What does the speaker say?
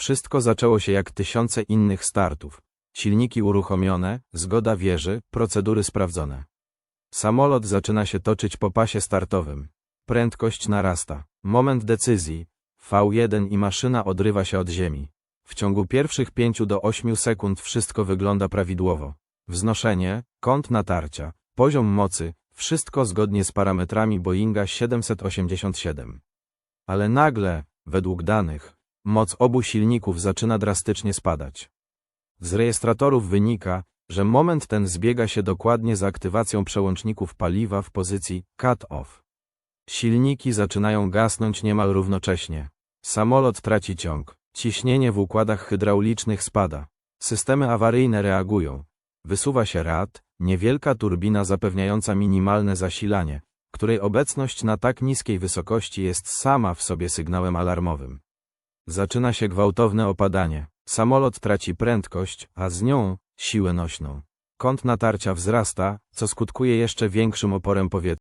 Wszystko zaczęło się jak tysiące innych startów. Silniki uruchomione, zgoda wieży, procedury sprawdzone. Samolot zaczyna się toczyć po pasie startowym. Prędkość narasta. Moment decyzji. V1 i maszyna odrywa się od ziemi. W ciągu pierwszych 5 do 8 sekund wszystko wygląda prawidłowo. Wznoszenie, kąt natarcia, poziom mocy, wszystko zgodnie z parametrami Boeinga 787. Ale nagle, według danych, moc obu silników zaczyna drastycznie spadać. Z rejestratorów wynika, że moment ten zbiega się dokładnie z aktywacją przełączników paliwa w pozycji cut-off. Silniki zaczynają gasnąć niemal równocześnie. Samolot traci ciąg. Ciśnienie w układach hydraulicznych spada. Systemy awaryjne reagują. Wysuwa się rad, niewielka turbina zapewniająca minimalne zasilanie, której obecność na tak niskiej wysokości jest sama w sobie sygnałem alarmowym. Zaczyna się gwałtowne opadanie. Samolot traci prędkość, a z nią siłę nośną. Kąt natarcia wzrasta, co skutkuje jeszcze większym oporem powietrza.